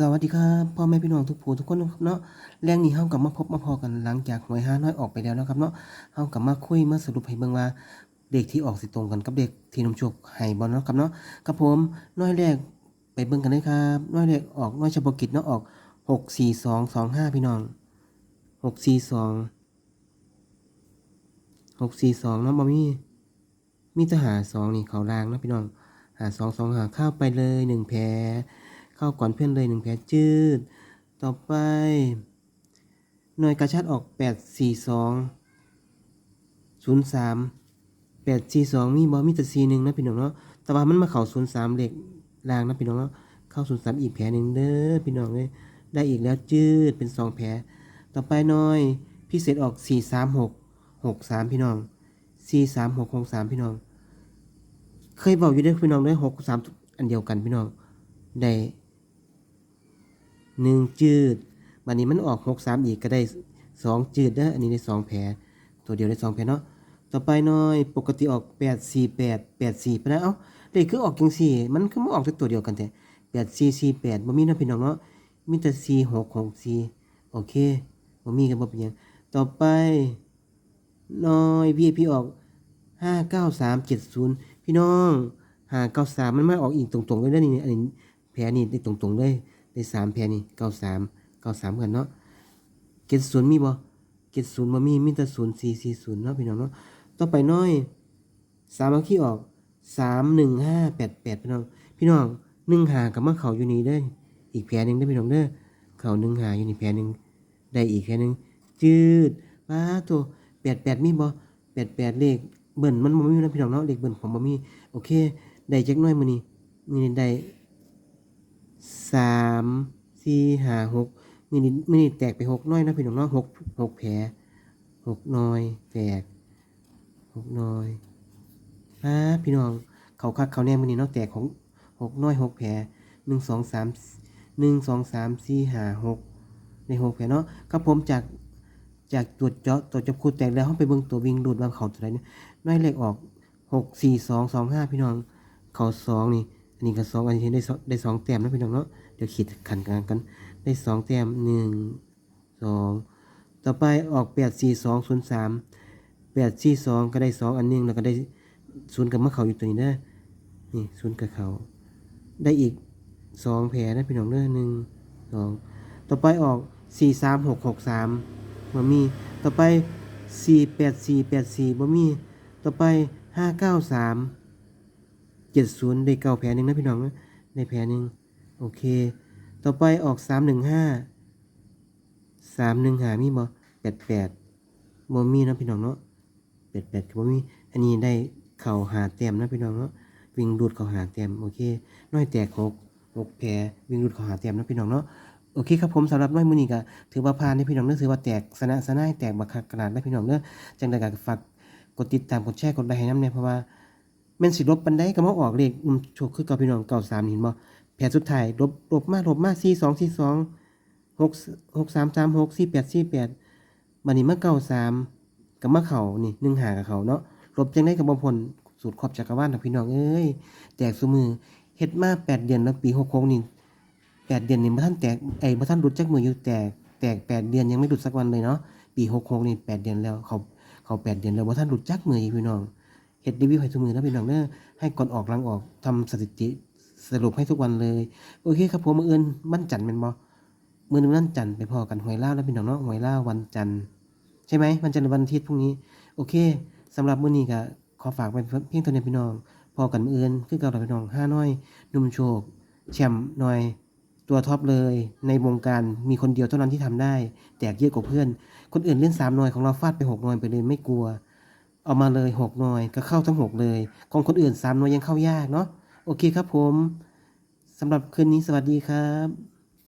สวัสดีครับพ่อแม่พี่น้องทุกผู้ทุกคนนะครับเนาะแรงนี้เฮากลับมาพบมาพอกันหลังจากหวยห้าน้อยออกไปแล้วนะครับเนาะเฮากลับมาคุยมาสรุปให้เบิ่งว่าเด็กที่ออกสิตรงกันกับเด็กที่นำโชคให้บ่เนาะครับเนาะกับผมน้อยแรกไปเบิ่งกันเลยครับน้อยแรกออกน้อยเฉพาะกิจเนาะออกหกสี่สองสองห้าพี่น้องหกสี่สองหกสี่สองเนาะบ่มีมีแต่หาสองนี่เขาลางนะพี่น้องหาสองสองหาเข้าไปเลยหนึ่งแผล เข้าก่อนเพื่อนเลยหนึ่งแผลจืด ต่อไป หน่วยกระชัดออกแปดสี่สองศูนย์สามแปดสี่สองมีบอมีแต่สี่หนึ่งนะพี่น้องเนาะแต่ว่ามันมาเข่าศูนย์สามเหล็กลางนะพี่น้องเนาะเข้าศูนย์สามอีกแผลหนึ่งเด้อพี่น้องเลยได้อีกแล้วจืดเป็นสองแผลต่อไปหน่อยพิเศษออกสี่สามหกหกสามพี่น้องสี่สามหกหกสามพี่น้อง เคยบอกอยู่ด้อพี่น้องด้หกสามอันเดียวกันพี่น้องได้ หนึ่งจืดบันนี้มันออกหกสามอีกก็ได้สองจืดเด้ออันนี้ได้สองแผลตัวเดียวได้สองแผลเนาะต่อไปหน้อยปกติออกแปดสี่แปดแปดสี่ไปแล้วเอ้าเลขคือออกจังสี่ มันคือมาออกแต่ตัวเดียวกันแต่แปดสี่สี่แปดบ่มีเนาะพี่น้องเนาะมีแต่สี่หกหกสี่โอเคบ่มีกันบ่เป็นหยังต่อไปน้อย VIP ออกห้าเก้าสามเจ็ดศูนย์พี่น้องห้าเก้าสามมันมาออกอีกตรงๆเลยเด้นี่อันนี้แผลนี่ตรงๆเลย ได้สามแพนี่เก้าสามเก้าสามกันเนาะเกตศูนย์มีบ่เกตศูนย์บ่มีมีแต่ศูนย์สี่สี่ศูนย์เนาะพี่น้องเนาะต่อไปน้อยสามเอาขี้ออกสามหนึ่งห้าแปดแปดพี่น้องพี่น้องหนึ่งหากับมาเข่าอยู่นี่ได้อีกแพหนึ่งได้พี่น้องเด้อเข่าหนึ่งหาอยู่นี่แพหนึ่งได้อีกแพหนึ่งจืดป้าตัวแปดแปดมีบ่แปดแปดเลขเบิ่นมันบ่มีนะพี่น้องเนาะเลขเบิ่นผมบ่มีโอเคได้จักน้อยมื้อนี้นี่ได้ สามสี่ห้าหกมินิมินิแตกไปหกน้อยนะพี่น้องเนาะหกหกแผลหกน้อยแตกหกน้อยอ่าพี่น้องเขาคักเขาแน่มินิเนาะแตกของหกน้อยหกแผลหนึ่งสองสามหนึ่งสองสามสี่ห้าหกในหกแผลเนาะครับผมจากจากตรวจเจาะตัวจับคูแตกแล้วเขาไปเบิ่งตัววิ่งดูดบางเขาตัวไหนเนี่ยน้อยเลขออกหกสี่สองสองห้าพี่น้องเขาสองนี่ อันนี้ก็สองอันนี้ได้สองได้สองแต้มนะพี่น้องเนาะเดี๋ยวขีดขันกลางกันได้สองแต้มหนึ่งสองต่อไปออกแปดสี่สองศูนย์สามแปดสี่สองก็ได้สองอันนึงแล้วก็ได้ศูนย์กับมะเขาอยู่ตัวนี้นะนี่ศูนย์กับเขาได้อีกสองแผลนะพี่น้องเด้อหนึ่งสองต่อไปออกสี่สามหกหกสามบ่มีต่อไปสี่แปดสี่แปดสี่บ่มีต่อไปห้าเก้าสาม เจ็ดศูนย์ได้เก้าแผลหนึ่งนะพี่น้องนะได้แผลหนึ่งโอเค ต่อไปออกสามหนึ่งห้าสามหนึ่งหามีบ่แปดแปดบ่มีนะพี่น้องเนาะแปดแปดบ่มีอันนี้ได้เข่าหาแต้มนะพี่น้องเนาะวิ่งดูดเข่าหาแต้มโอเค น้อยแตกหกหกแผลวิ่งดูดเข่าหาแต้มนะพี่น้องเนาะโอเคครับผมสำหรับน้อยมือนี้ก็ถือว่าผ่านนะพี่น้องเนื้อถือว่าแตกสนะสนายแตกบักคักขนาดนะพี่น้องเนื้อจังใดก็ฝากกดติดตามกดแชร์กดไลค์ให้น้ำเนี่ยเพราะว่า แม่นสิลบปันได้ก็มาออกเลขอืมโชคคือกับพี่น้องเก่าสามเห็นบ่แผลสุดท้ายลบลบมาลบมาสี่สองสี่สองหกหกสามสามหกสี่แปดสี่แปดบัดนี้มาเก่าสามกับมาเขานี่หนึ่งหากับเขาเนาะลบจังได้กับบพลสูตรขอบจักรวาลของพี่น้องเอ้ยแตกสมือเฮ็ดมาแปดเดือนแล้วปีหกหกนี่แปดเดือนนี่บ่ท่านแตกไอ้บ่ท่านหลุดจักมืออยู่แตกแตกแปดเดือนยังไม่หลุดสักวันเลยเนาะปีหกหกนี่แปดเดือนแล้วเขาเขาแปดเดือนแล้วบ่ท่านหลุดจักมืออีกพี่น้อง เฮ็ดรีวิวให้ทุกมือนะพี่น้องเด้อให้ก่อนออกหลังออกทำสถิติสรุปให้ทุกวันเลย โอเคครับผมมืออื่นวันจันทร์แม่นบ่มื้อนึงวันจันทร์ไปพอกันหวยเลาแล้วพี่น้องเนาะหวยเลาวันจันทร์ใช่ไหมวันจันทร์วันอาทิตย์พรุ่งนี้ โอเคสำหรับมื้อนี้ก็ขอฝากไว้เพียงเท่านี้พี่น้อง พอกันมืออื่นคือเก่าแล้วพี่น้องห้าน้อยนุ่มโชคแชมป์หน่อยตัวท็อปเลยในวงการมีคนเดียวเท่านั้นที่ทำได้ แตกเยอะกว่าเพื่อน คนอื่นเล่นสามหน่อยของเราฟาดไปหกหน่อยไปเลยไม่กลัว เอามาเลยหกหน่วยก็เข้าทั้งหกเลย ของคนอื่นสามหน่วยยังเข้ายากเนาะ โอเคครับผมสำหรับคืนนี้สวัสดีครับ